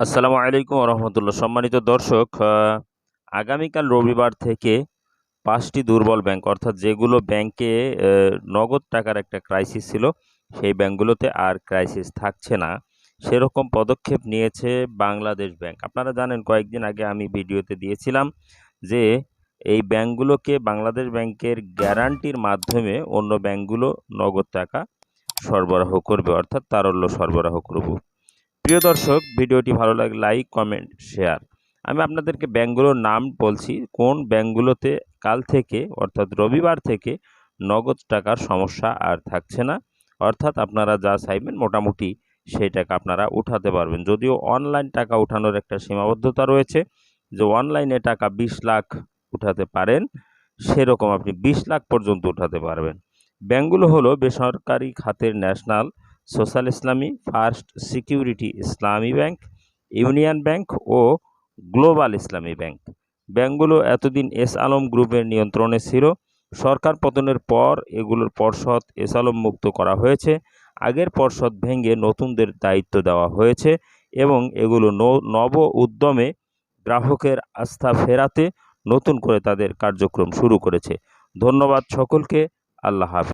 আসসালামু আলাইকুম রহমতুল্লাহ। সম্মানিত দর্শক আগামীকাল রবিবার থেকে পাঁচটি দুর্বল ব্যাংক, অর্থাৎ যেগুলো ব্যাংকে নগদ টাকার একটা ক্রাইসিস ছিল, সেই ব্যাংকগুলোতে আর ক্রাইসিস থাকছে না। সেরকম পদক্ষেপ নিয়েছে বাংলাদেশ ব্যাংক। আপনারা জানেন, কয়েকদিন আগে আমি ভিডিওতে দিয়েছিলাম যে এই ব্যাংকগুলোকে বাংলাদেশ ব্যাংকের গ্যারান্টির মাধ্যমে অন্য ব্যাংকগুলো নগদ টাকা সরবরাহ করবে, অর্থাৎ তারল্য সরবরাহ করব। প্রিয় দর্শক, ভিডিওটি ভালো লাগলে লাইক, কমেন্ট, শেয়ার। আমি আপনাদেরকে ব্যাংকগুলোর নাম বলছি। কোন ব্যাংকগুলোতে কাল থেকে, অর্থাৎ রবিবার থেকে নগদ টাকার সমস্যা আর থাকছে না, অর্থাৎ আপনারা যা চাইবেন মোটামুটি সেই টাকা আপনারা উঠাতে পারবেন। যদিও অনলাইন টাকা উঠানোর একটা সীমাবদ্ধতা রয়েছে, যে অনলাইনে টাকা বিশ লাখ উঠাতে পারেন, সেরকম আপনি বিশ লাখ পর্যন্ত উঠাতে পারবেন। ব্যাংকগুলো হলো বেসরকারি খাতের ন্যাশনাল সোশ্যাল ইসলামী, ফার্স্ট সিকিউরিটি ইসলামী ব্যাংক, ইউনিয়ন ব্যাংক ও গ্লোবাল ইসলামী ব্যাংক। ব্যাংকগুলো এতদিন এস আলম গ্রুপের নিয়ন্ত্রণে ছিল। সরকার পতনের পর এগুলোর পর্ষদ এস আলম মুক্ত করা হয়েছে। আগের পর্ষদ ভেঙে নতুনদের দায়িত্ব দেওয়া হয়েছে এবং এগুলো নব উদ্যমে গ্রাহকের আস্থা ফেরাতে নতুন করে তাদের কার্যক্রম শুরু করেছে। ধন্যবাদ সকলকে। আল্লাহ হাফিজ।